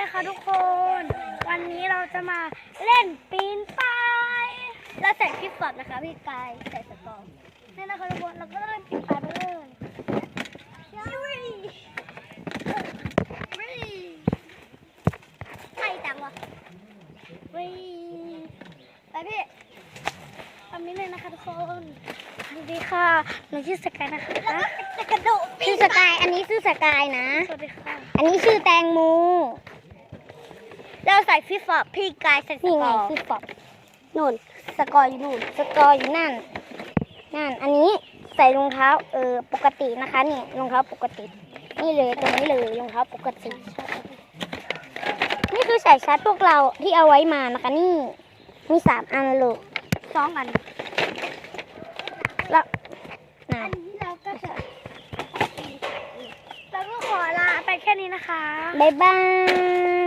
นะคะทุกคน วันนี้เราจะมาเล่นปีนป่ายเราใส่คลิปสดนะคะพี่กายใส่สตองนี่นะคะทุกคนเราก็เล่นปีนป่ายไปเลยใครจังวะไปพี่ทำนี้เลยนะคะทุกคนสวัสดีค่ะหนูชื่อสกายนะคะจะกระโดดชื่อสกาย อันนี้ชื่อสกายนะ สวัสดีค่ะ อันนี้ชื่อแตงโม เราใส่ฟิฟฟอพี่กายใส่สนี่กไงอร์คือปอบนู่น สกอร์อยู่นู่น สกอร์อยู่นั่น นั่น อันนี้ใส่รองเท้าเออปกตินะคะนี่รองเท้าปกติ นี่เลยตรงนี้เลยรองเท้าปกติ นี่คือสายชาร์จพวกเราที่เอาไว้มานะคะนี่ มีสามอันเลยสองอันแล้วนะอันนี้เราก็จะเราก็ขอลาไปแค่นี้นะคะ บ๊ายบาย